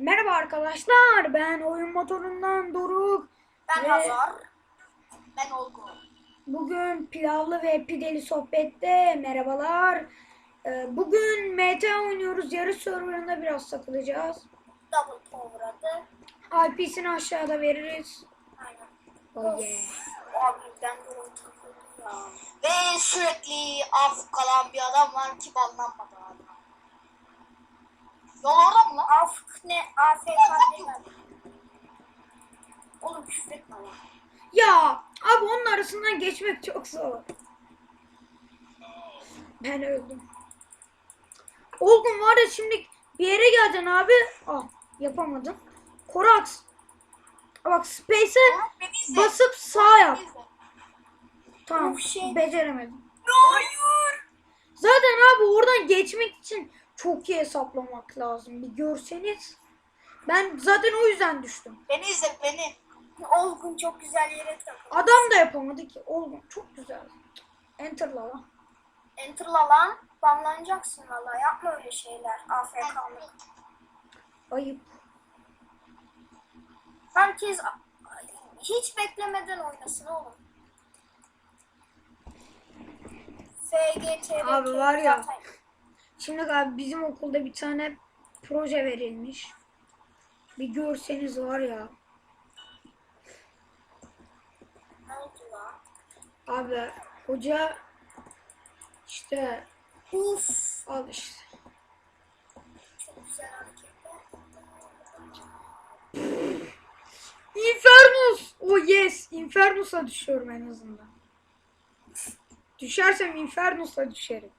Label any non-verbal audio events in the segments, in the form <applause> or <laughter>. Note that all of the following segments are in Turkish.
Merhaba arkadaşlar, ben oyun motorundan Doruk. Ben Ve Hazar. Ben Olgu. Bugün pilavlı ve pideli sohbette merhabalar. Ee, Bugün MT oynuyoruz, yarış serverında biraz takılacağız. Double Power adı. IP'sini aşağıda veririz. Aynen. Oh yeah. Abi ben ya. Ve sürekli af kalan bir adam var ki banlanmadı abi. Yol orada mı lan? Ne? AFK ne lan? Oğlum küfür etme lan. Ya abi onun arasından geçmek çok zor. Ben öldüm. Olgun var ya şimdi bir yere geleceksin abi. Ah yapamadım. Korax. Bak Space'e basıp sağ yap. Tamam. Şey- Beceremedim. Hayır. Zaten abi oradan geçmek için çok iyi hesaplamak lazım. Bir görseniz. Ben zaten o yüzden düştüm. Beni izle beni. Olgun çok güzel yere takıldı. Adam da yapamadı ki. Olgun çok güzel. Enter'la lan. Enter'la lan. Banlanacaksın valla. Yapma öyle şeyler. AFK'lık. Ayıp. Herkes hiç beklemeden oynasın oğlum. FGT Abi var ya. Şimdi abi bizim okulda bir tane proje verilmiş. Bir görseniz var ya. Abi hoca işte Uf. al işte. Infernus! Oh yes! Infernus'a düşüyorum en azından. Düşersem Infernus'a düşerim.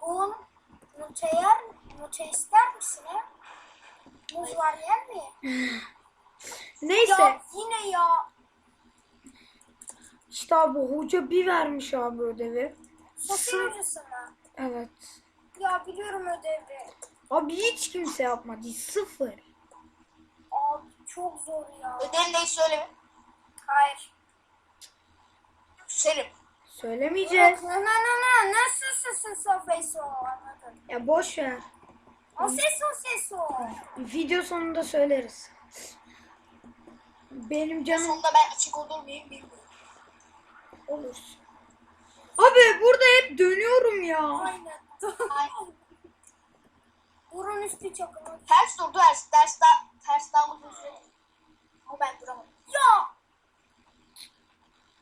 Olgun. Mute yer Mute ister misin he? Muz var yer mi? Neyse. Ya yine ya. işte abi hoca bir vermiş abi ödevi. Sosyal hocası mı? Evet. Ya biliyorum ödevi. Abi hiç kimse yapmadı. Sıfır. Abi çok zor ya. Ödev neyi söyleme. Hayır. Selim. Söylemeyeceğiz. Ne ne ne ne nasılsın Sofeso anladın. Ya boş ver. O ses o ses o. Video sonunda söyleriz. Benim canım Sonunda ben açık olur muyum bilmiyorum. olursun. Abi burada hep dönüyorum ya. Aynen. Aynen. <laughs> Burun üstü çakımı. Ters dur ters. Ters da ters daha uzun süre. Ama ben duramadım. Ya.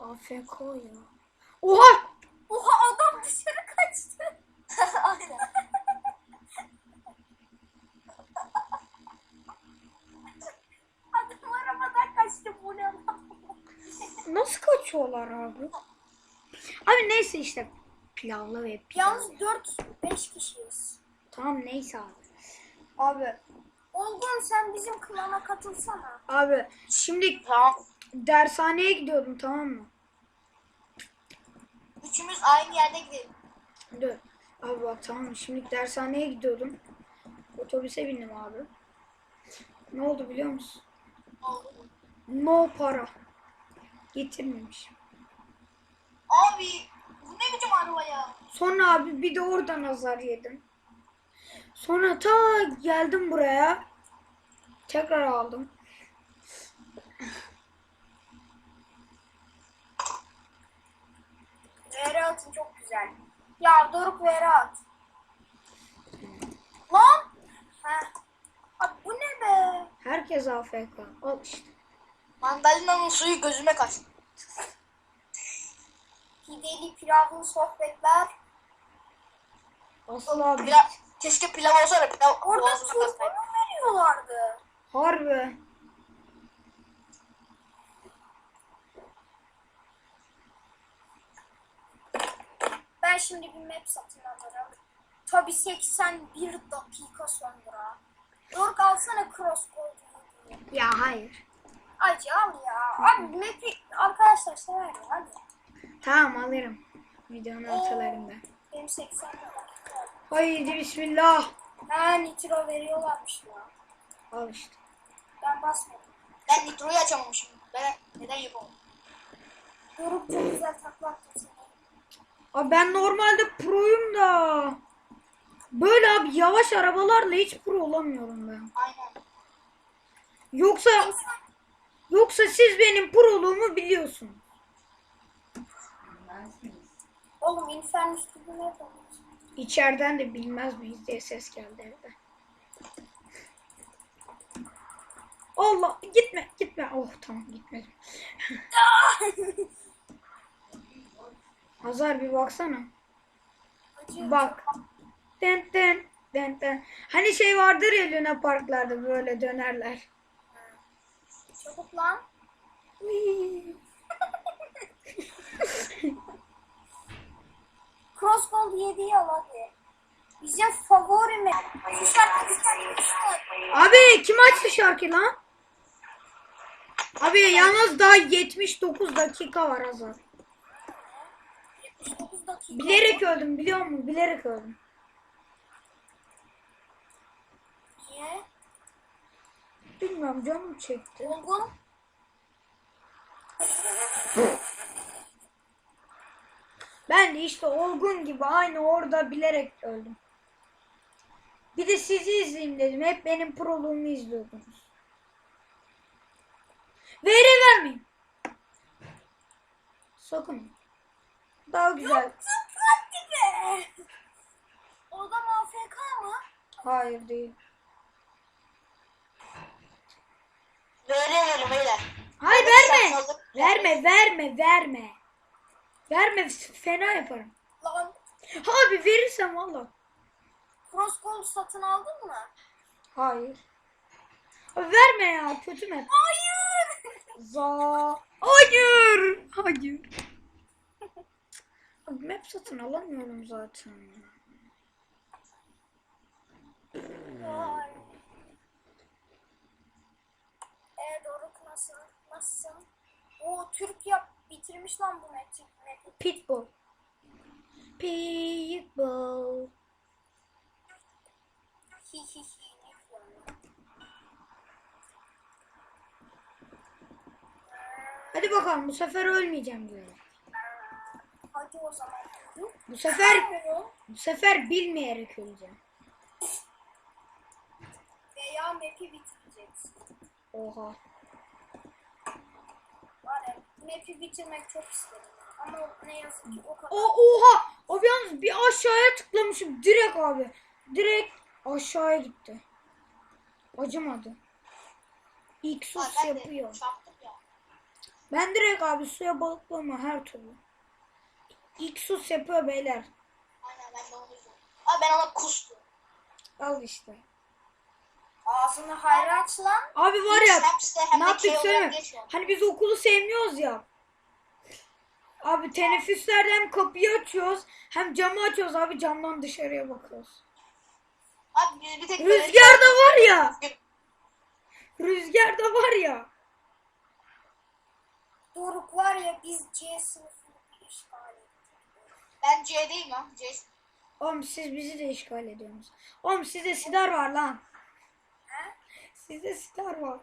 AFK ya. Oha! Oha adam dışarı kaçtı. <laughs> Aynen. Adam arabadan kaçtı bu ne lan? Nasıl kaçıyorlar abi? Abi neyse işte. Pilavlı ve pilavlı. Yalnız 4-5 kişiyiz. Tamam neyse abi. Abi. Olgun sen bizim klana katılsana. Abi şimdi dershaneye gidiyordum tamam mı? Üçümüz aynı yerde gidelim. Dur. Abi bak tamam? Şimdi dershaneye gidiyordum. Otobüse bindim abi. Ne oldu biliyor musun? Oldu. No para. Getirmemiş. Abi bu ne biçim araba ya? Sonra abi bir de oradan azar yedim. Sonra ta geldim buraya. Tekrar aldım. VR atın çok güzel. Ya Doruk VR at. Lan. Heh. Abi bu ne be? Herkes AFK. Al işte. Mandalina'nın suyu gözüme kaçtı. Pideli pilavlı sohbetler. Asıl abi. Pilav, keşke pilav olsa da pilav Orada kalsaydı. mu veriyorlardı? Harbi. Şimdi bir map satın alırım. Tabi 81 dakika sonra. Doruk alsana cross Ya hayır. Acı al ya. Abi map'i arkadaşlar sever ya hadi. Tamam alırım. Videonun ortalarında. Benim 80 dakika. Haydi bismillah. Ha nitro veriyorlarmış ya. Al işte. Ben basmadım. Ben nitroyu açamamışım. Ben neden yapamadım? Doruk çok güzel takla seni. Abi ben normalde proyum da. Böyle abi yavaş arabalarla hiç pro olamıyorum ben. Aynen. Yoksa yoksa siz benim proluğumu biliyorsunuz. Oğlum Infernus gibi ne? İçeriden de bilmez miyiz diye ses geldi evde. Allah gitme gitme. Oh tamam gitmedim. <laughs> <laughs> Hazar bir baksana. Acıyor. Bak. Den den den den. Hani şey vardır ya Luna Parklarda böyle dönerler. Çabuk lan. <laughs> Crossbow 7'yi al hadi. Bizim favorimiz. Şu şarkı şey. Abi kim açtı şarkı lan? Abi yalnız daha 79 dakika var Hazar. 79 dakika. Bilerek öldüm biliyor musun? Bilerek öldüm. Niye? Bilmiyorum canım çekti. Olgun. Ben de işte olgun gibi aynı orada bilerek öldüm. Bir de sizi izleyeyim dedim. Hep benim proluğumu izliyordunuz. Vere vermeyin. Sakın. Daha güzel. Hadi be. O adam AFK mı? Hayır değil. Veriyorum beyler. Hayır verme. Verme verme verme. Verme fena yaparım. Lan Abi verirsem valla. crossbow satın aldın mı? Hayır. Abi verme ya kötü mü? Hayır. Za. Hayır. Hayır. Abi map satın alamıyorum zaten. Vay. Ee Doruk nasıl? Nasılsın? O Türk yap bitirmiş lan bu meti. Pitbull. Pitbull. Hi hi hi. Hadi bakalım bu sefer ölmeyeceğim diyorum. Hadi o zaman. Bu sefer bu sefer bilmeyerek öleceğim. Veya map'i bitireceksin. Oha. Var ya map'i bitirmek çok istedim. Ama ne yazık ki o kadar. O oha. Abi yalnız bir aşağıya tıklamışım direkt abi. Direkt aşağıya gitti. Acımadı. İlk sus yapıyor. Ben direkt abi suya balıklama her türlü. İlk sus yapıyor beyler. Aynen ben de onu izliyorum. Abi ben ona kustum. Al işte. Ağzını hayra aç lan. Abi var ya Snaps'te hem ne de yaptık şey olarak söyleme. geçiyor. Hani biz okulu sevmiyoruz ya. Abi teneffüslerde hem kapıyı açıyoruz hem camı açıyoruz abi camdan dışarıya bakıyoruz. Abi bir tek Rüzgar da var ya. böyle- Rüzgar da var ya. Doruk var ya biz C sınıfını. Ben C'deyim ya. C. Oğlum siz bizi de işgal ediyorsunuz. Oğlum sizde sidar var lan. He? Sizde sidar var.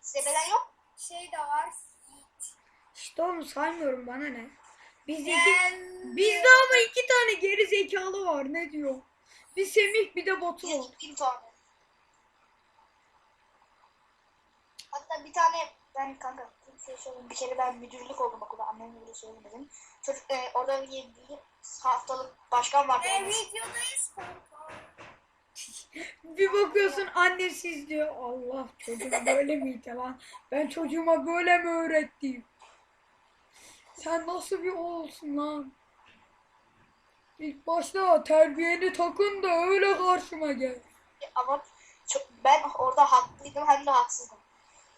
Sebelen yok. Şey de var. Yiğit. İşte oğlum saymıyorum bana ne. Bizde iki, Ben- bizde ama iki tane geri zekalı var ne diyor. Bir Semih bir de Batu. Bir, bir tane. Hatta bir tane ben kanka şey söyleyeyim. Bir kere ben müdürlük oldum okulda. Annemle bile söylemedim. Çocuk e, orada bir, bir haftalık başkan vardı. E, videodayız kanka. <laughs> Bir bakıyorsun annesi izliyor. Allah çocuğum böyle miydi lan? Ben çocuğuma böyle mi öğrettim? Sen nasıl bir oğulsun lan? İlk başta terbiyeni takın da öyle karşıma gel. Ama çok, ben orada haklıydım hem de haksızdım.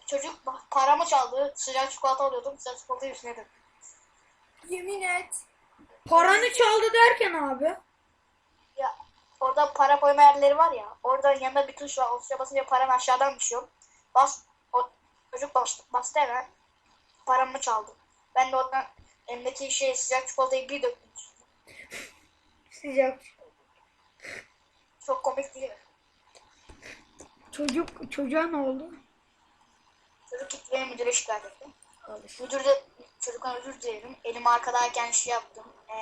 Çocuk paramı çaldı. Sıcak çikolata alıyordum. Sıcak çikolatayı üstüne döktüm. Yemin et. Paranı çaldı derken abi. Ya orada para koyma yerleri var ya. Orada yanında bir tuş var. O tuşa basınca paran aşağıdan düşüyor. Bas, o, çocuk bastı, bastı hemen. Paramı çaldı. Ben de oradan elimdeki şey sıcak çikolatayı bir döktüm. Sıcak. Çok komik değil mi? Çocuk çocuğa ne oldu? Çocuk gitti beni müdüre şikayet etti. Müdür de çocuktan özür dilerim. Elim arkadayken şey yaptım. Ee,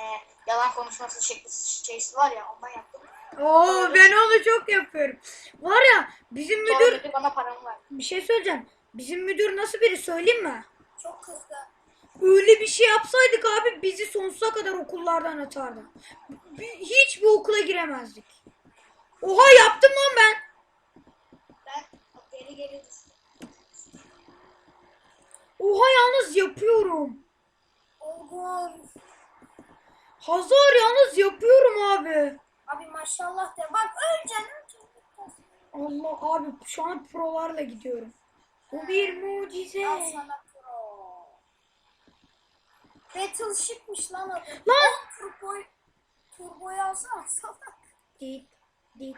yalan konuşması şekli şeysi var ya ondan yaptım. Oo ben onu çok yapıyorum. Var ya bizim Sonra müdür dedi bana paramı ver. bir şey söyleyeceğim. Bizim müdür nasıl biri söyleyeyim mi? Çok kızdı. Öyle bir şey yapsaydık abi bizi sonsuza kadar okullardan atardı. Hiç bu okula giremezdik. Oha yaptım lan ben. Ben geri geri düştüm. Oha yalnız yapıyorum. Olgun. Hazar yalnız yapıyorum abi. Abi maşallah de. Bak öleceksin. Allah abi şu an prolarla gidiyorum. Bu bir mucize. Al sana pro. Battleship'miş lan adı. Lan! Turbo, turboyu alsana salak. Dit dit.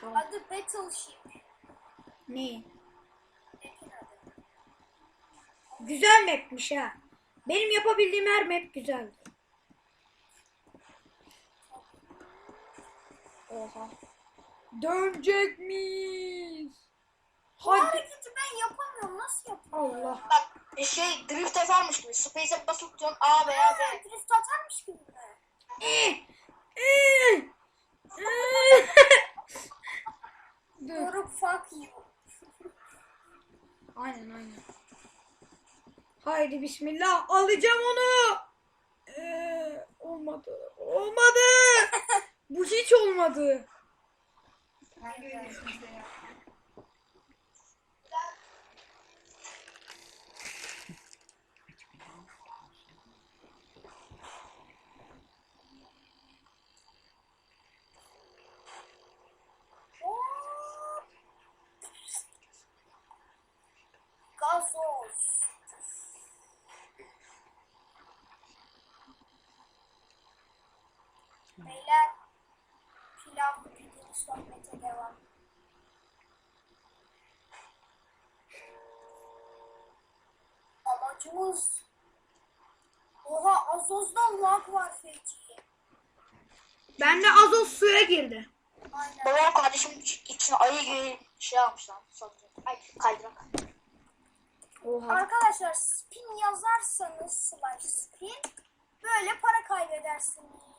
Tamam. Adı Battleship. Ne? Map'in adı. Güzel mapmiş ha. Benim yapabildiğim her map güzeldi. Oha. Dönecek miyiz? Bu Hadi. hareketi ben yapamıyorum. Nasıl yapıyorum? Allah. Bak şey drift yaparmış gibi. Space'e basıp tutuyorsun A veya B. Ha, drift atarmış gibi? Eh, eh, eh. <laughs> Dur. Doruk fuck you. Aynen aynen. Haydi bismillah alacağım onu. Ee, olmadı. Olmadı. <laughs> Bu hiç olmadı. Beyler pilavlı pideli sohbete devam. Amacımız Oha Azoz'dan lag var feci. Ben de Azos suya girdi. Aynen. Babam kardeşim için ayı gibi şey almışlar. Satacak. Ay kaydırak. Oha. Arkadaşlar spin yazarsanız slash spin böyle para kaybedersiniz.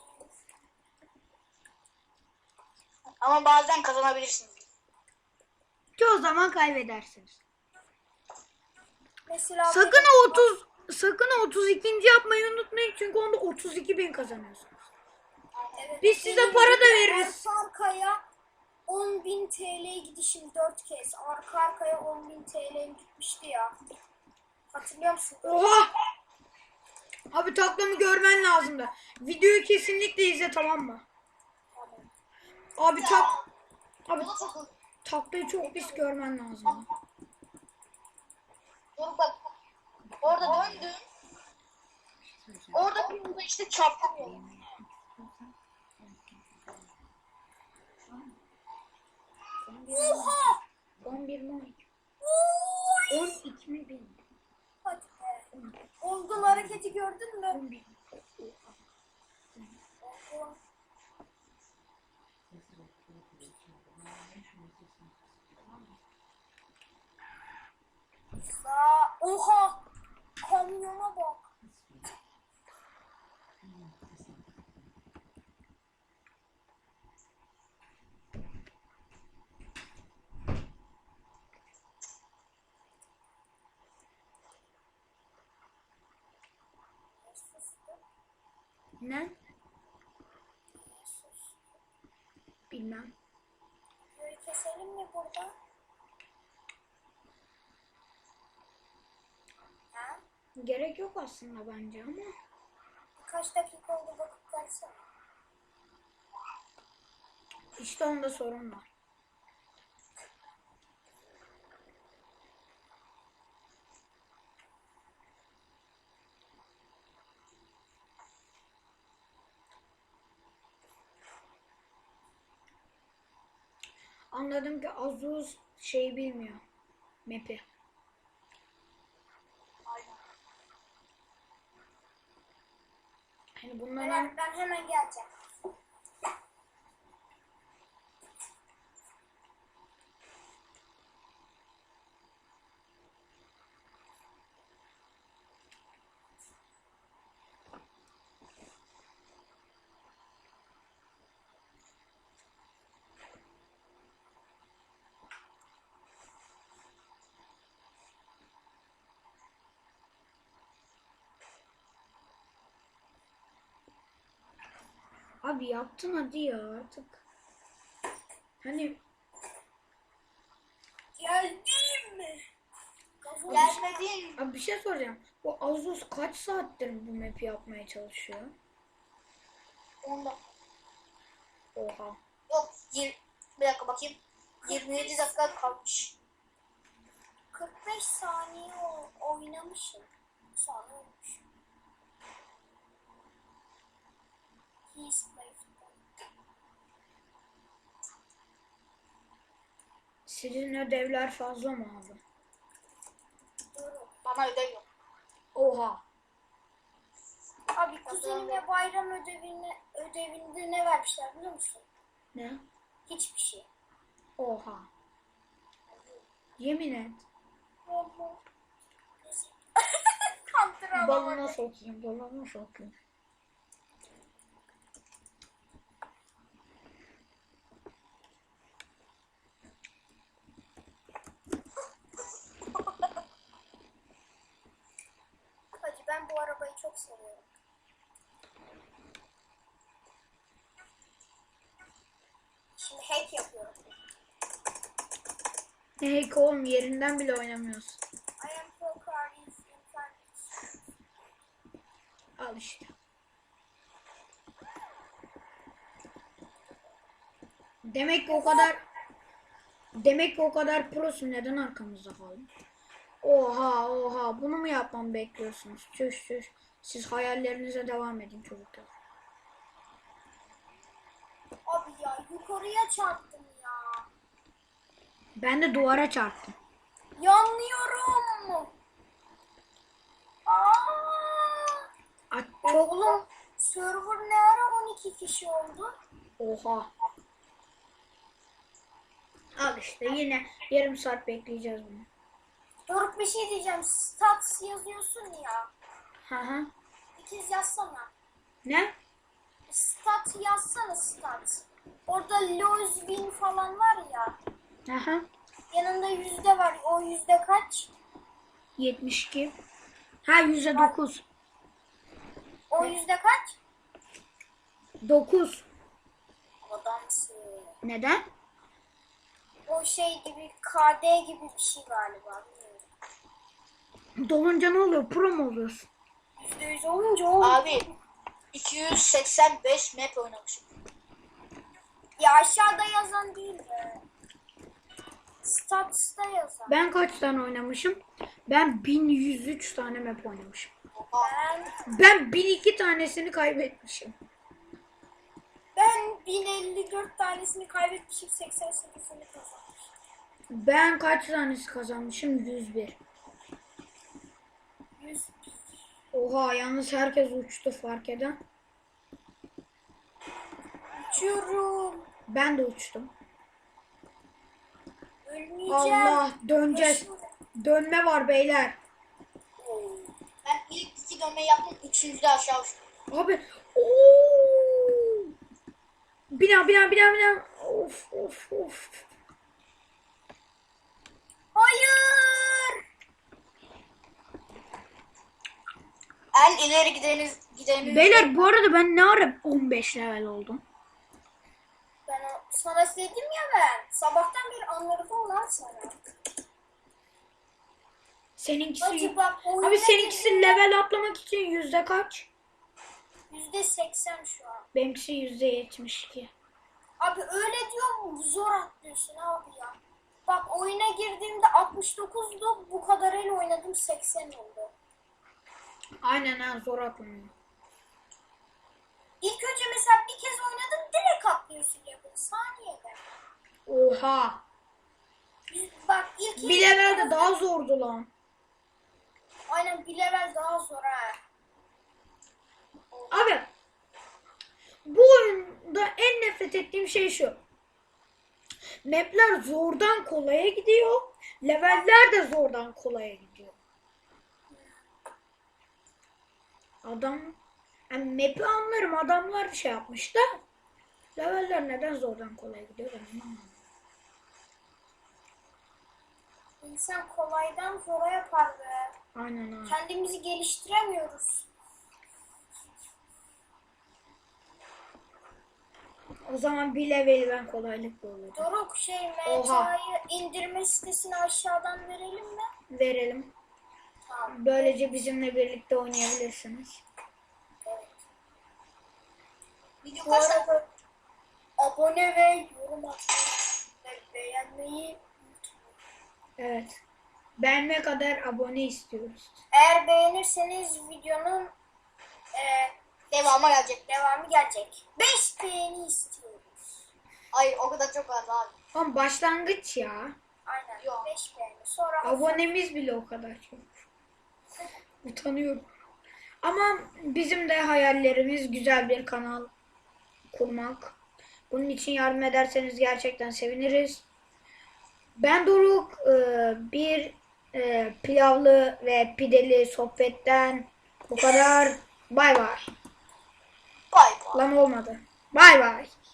Ama bazen kazanabilirsiniz. Çoğu zaman kaybedersiniz. Mesela Sakın o 30 sakın o 32. yapmayı unutmayın çünkü onda 32 bin kazanıyorsunuz. Evet, Biz size para da veririz. Arka arkaya 10.000 TL gidişim 4 kez. Arka arkaya 10.000 TL gitmişti ya. Hatırlıyor musun? Oha! Abi taklamı görmen lazımdı. Videoyu kesinlikle izle tamam mı? Abi tak Abi taklayı çok pis görmen lazım. Dur bak. Orada döndüm. Orada bir işte çarptım. Oha! 11 mi 12? Oy! 12 mi bin? Hadi be. Olgun hareketi gördün mü? 11. Olgun. Sağ. Oha! Kamyona bak. Ne? Bilmem. Böyle keselim mi burada? Ha? Gerek yok aslında bence ama. Kaç dakika oldu bakıp gelsene. İşte onda sorun var. Anladım ki Azuz şey bilmiyor. Map'i. Hani bunların Ben, ben hemen geleceğim. Abi yaptın hadi ya artık. Hani Geldim mi? Gazoz. Gelmedin. abi bir şey soracağım. Bu Azus kaç saattir bu map'i yapmaya çalışıyor? Onda. Oha. Yok. Yir... Bir dakika bakayım. 27 dakika kalmış. 45 saniye o- oynamışım. Ölmüşüm. He's Sizin ödevler fazla mı abi? Bana ödev yok. Oha. Abi kuzenime bayram ödevini, ödevinde ne vermişler biliyor musun? Ne? Hiçbir şey. Oha. Yemin et. <laughs> Balına sokayım, balına sokayım. Hacı ben bu arabayı çok seviyorum. Şimdi hack yapıyorum. Ne hack oğlum yerinden bile oynamıyorsun. I am pro Al işte. Demek ki o kadar Demek ki o kadar prosun neden arkamızda kaldın? Oha oha bunu mu yapmamı bekliyorsunuz? Çüş çüş. Siz hayallerinize devam edin çocuklar. Abi ya yukarıya çarptım ya. Ben de duvara çarptım. Yanlıyorum. Aa! Aa, çok Oğlum server ne ara 12 kişi oldu? oha. Al işte yine yarım saat bekleyeceğiz bunu. Doruk bir şey diyeceğim. Stats yazıyorsun ya. Hı hı. İkiz yazsana. Ne? Stat yazsana stat. Orada lose win falan var ya. Hı hı. Yanında yüzde var. O yüzde kaç? 72. Ha yüzde dokuz. O yüzde kaç? 9. Adamsın. Neden? O şey gibi KD gibi bir şey galiba. Dolunca ne oluyor? Pro mu oluyorsun? Yüzde yüz olunca olmuyor. Abi 285 map oynamışım. Ya aşağıda yazan değil de. Stats'ta yazan. Ben kaç tane oynamışım? Ben 1103 tane map oynamışım. Ben, Ben 1002 tanesini kaybetmişim. ben 1054 tanesini kaybetmişim 88'ini kazanmışım. Ben kaç tanesi kazanmışım? 101. 100 Oha yalnız herkes uçtu fark eden. uçuyorum. Ben de uçtum. Ölmeyeceğim. Allah döneceğiz. Başımda- Dönme var beyler. Ben ilk iki dönmeyi yaptım. Üçüncüde aşağı uçtum. Abi. Oo! Bina bina bina bina. Of of of. Hayır. En ileri gideniz gideniz. Beyler bu arada ben ne ara 15 level oldum? Ben o- sana dedim ya ben. Sabahtan beri anladım lan sana. Seninkisi Hacı bak Abi seninkisi level atlamak için yüzde kaç? Yüzde seksen şu an. Benimkisi yüzde yetmiş iki. Abi öyle diyorum zor atlıyorsun abi ya. Bak oyuna girdiğimde 69'du bu kadar el oynadım 80 oldu. Aynen ha zor atlanıyor. İlk önce mesela bir kez oynadım direkt atlıyorsun level saniyede. Oha. Bak ilk Bir level de daha zordu lan. Aynen bir level daha zor ha. Abi bu oyunda en nefret ettiğim şey şu. Mapler zordan kolaya gidiyor. Leveller de zordan kolaya gidiyor. Adam yani map'i anlarım adamlar şey yapmış da leveller neden zordan kolaya gidiyor ben anlamadım. İnsan kolaydan zora yapar be. Aynen ha. Kendimizi geliştiremiyoruz. O zaman bir level ben kolaylıkla olurum. Doruk şey. MTA'yı indirme sitesini aşağıdan verelim mi? Verelim. Böylece bizimle birlikte oynayabilirsiniz. Evet. Video Bu arada abone ve yorum atmayı ve beğenmeyi unutmayın. Evet. Beğenme kadar abone istiyoruz. Eğer beğenirseniz videonun e, Devamı gelecek. devamı gelecek. 5 beğeni istiyoruz. Hayır o kadar çok az abi. Ama başlangıç ya. Aynen Yok. 5 beğeni. Sonra Abonemiz bile o kadar çok. Utanıyorum. Ama bizim de hayallerimiz güzel bir kanal kurmak. Bunun için yardım ederseniz gerçekten seviniriz. Ben Doruk e, bir e, pilavlı ve pideli sohbetten bu kadar. Bay bay. Bay bay. Lan olmadı. Bay bay.